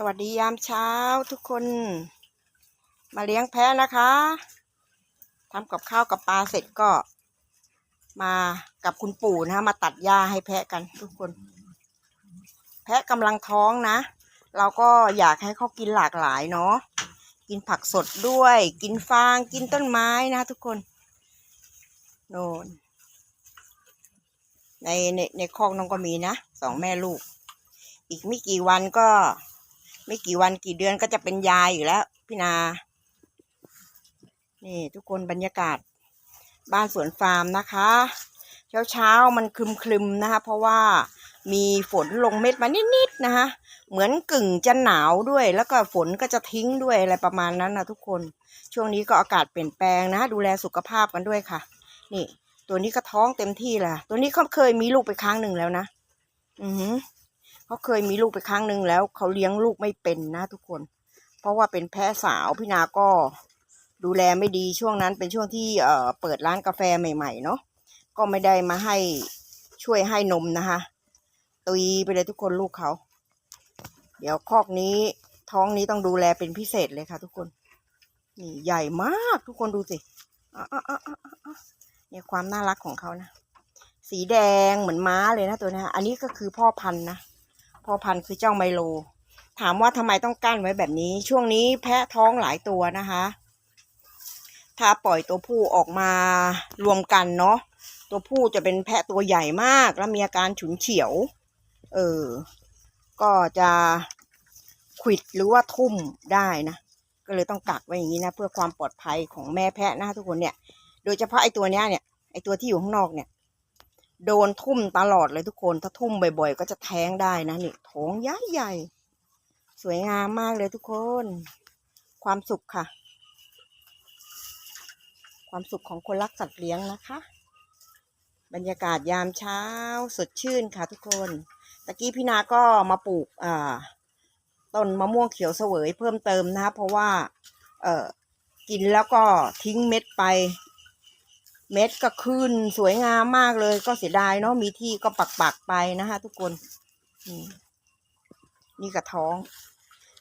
สวัสดียามเช้าทุกคน มาเลี้ยงแพะนะคะทำกับข้าวกับปลาเสร็จก็ มากับคุณปู่นะคะมาตัดหญ้าให้แพะกันทุกคน แพะกำลังท้องนะ เราก็อยากให้เขากินหลากหลายเนาะกินผักสดด้วย กินฟางกินต้นไม้นะทุกคนโน่นในในในคอกน้องก็มีนะสองแม่ลูก อีกไม่กี่วันก็ ไม่กี่วันกี่เดือนก็จะเป็นยายอยู่แล้ว พี่นา นี่ทุกคนบรรยากาศ บ้านสวนฟาร์มนะคะ เช้าเช้าๆมันคลึมๆนะคะ เพราะว่ามีฝนลงเม็ดมานิดๆนะคะ เหมือนกึ่งจะหนาวด้วย แล้วก็ฝนก็จะทิ้งด้วยอะไรประมาณนั้นนะทุกคน ช่วงนี้ก็อากาศเปลี่ยนแปลงนะ ดูแลสุขภาพกันด้วยค่ะ นี่ ตัวนี้ก็ท้องเต็มที่แหละตัวนี้เขาเคยมีลูกไปครั้งหนึ่งแล้วนะ อือหือ เขาเคยมีลูกไปครั้งหนึ่งแล้วเขาเลี้ยงลูกไม่เป็นนะทุกคน เพราะว่าเป็นแพ้สาวพี่นาก็ดูแลไม่ดีช่วงนั้นเป็นช่วงที่เอ่อเปิดร้านกาแฟใหม่ ๆ เนาะก็ไม่ได้มาให้ช่วยให้นมนะคะตุยไปเลยทุกคนลูกเขา เดี๋ยวคอกนี้ท้องนี้ต้องดูแลเป็นพิเศษเลยค่ะทุกคน นี่ใหญ่มากทุกคนดูสิเนี่ยความน่ารักของเขานะ สีแดงเหมือนม้าเลยนะตัวนี้อันนี้ก็คือพ่อพันธุ์นะ พ่อพันธุ์คือเจ้าไมโล ถามว่าทำไมต้องกั้นไว้แบบนี้ ช่วงนี้แพะท้องหลายตัวนะคะ ถ้าปล่อยตัวผู้ออกมารวมกันเนาะตัวผู้จะเป็นแพะตัวใหญ่มากแล้วมีอาการฉุนเฉียว เออ ก็จะขิดหรือว่าทุ่มได้นะ ก็เลยต้องกักไว้อย่างนี้นะ เพื่อความปลอดภัยของแม่แพะนะทุกคนเนี่ย โดยเฉพาะไอ้ตัวเนี้ยเนี่ยไอ้ตัวที่อยู่ข้างนอกเนี่ย โดนทุ่มตลอดเลยทุกคน ถ้าทุ่มบ่อย ๆ ก็จะแท้งได้นะนี่ท้องใหญ่ใหญ่ๆสวยงามมากเลยทุกคน ความสุขค่ะ ความสุขของคนรักสัตว์เลี้ยงนะคะ บรรยากาศยามเช้าสดชื่นค่ะทุกคนตะกี้พี่นาก็มาปลูกอ่าต้นมะม่วงเขียวเสวยเพิ่มเติมนะคะเพราะว่า เออกินแล้วก็ทิ้งเม็ดไป เม็ดก็ขึ้นสวยงามมากเลยก็เสียดายเนาะมีที่ก็ปักปักไปนะคะทุกคน นี่นี่กระท้อง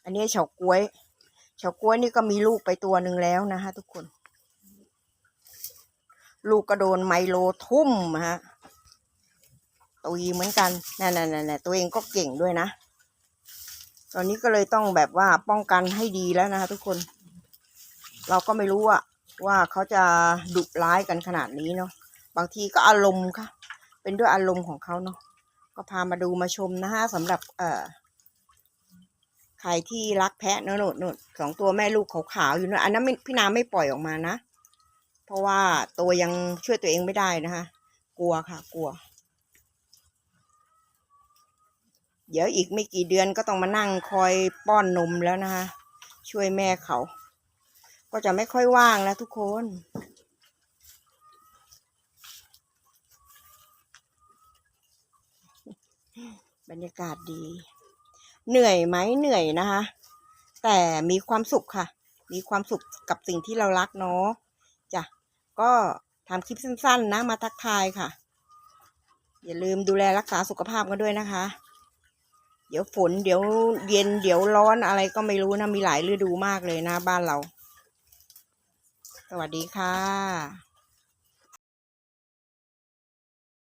อันนี้เฉาก้วยเฉาก้วยนี่ก็มีลูกไปตัวหนึ่งแล้วนะคะทุกคน ลูกก็โดนไมโลทุ่มฮะตุยเหมือนกันนั่นๆๆตัวเองก็เก่งด้วยนะ ตอนนี้ก็เลยต้องแบบว่าป้องกันให้ดีแล้วนะคะทุกคน เราก็ไม่รู้อะ ว่าเขาจะดุร้ายกันขนาดนี้เนาะบางทีก็อารมณ์ค่ะ เป็นด้วยอารมณ์ของเขาเนาะก็พามาดูมาชมนะฮะสำหรับเอ่อใครที่รักแพะเนอะโน่นโน่นสองตัวแม่ลูกขาวๆอยู่เนอะอันนั้นไม่พี่นาไม่ปล่อยออกมานะ เพราะว่าตัวยังช่วยตัวเองไม่ได้นะคะ กลัวค่ะ กลัว เดี๋ยวอีกไม่กี่เดือนก็ต้องมานั่งคอยป้อนนมแล้วนะคะ ช่วยแม่เขา ก็จะไม่ค่อยว่างนะทุกคน บรรยากาศดี เหนื่อยไหมเหนื่อยนะคะ แต่มีความสุขค่ะ มีความสุขกับสิ่งที่เรารักเนาะจ้ะก็ทำคลิปสั้น ๆ นะ มาทักทายค่ะ อย่าลืมดูแลรักษาสุขภาพกันด้วยนะคะ เดี๋ยวฝนเดี๋ยวเย็นเดี๋ยวร้อนอะไรก็ไม่รู้นะ มีหลายฤดูมากเลยนะบ้านเรา สวัสดีค่ะ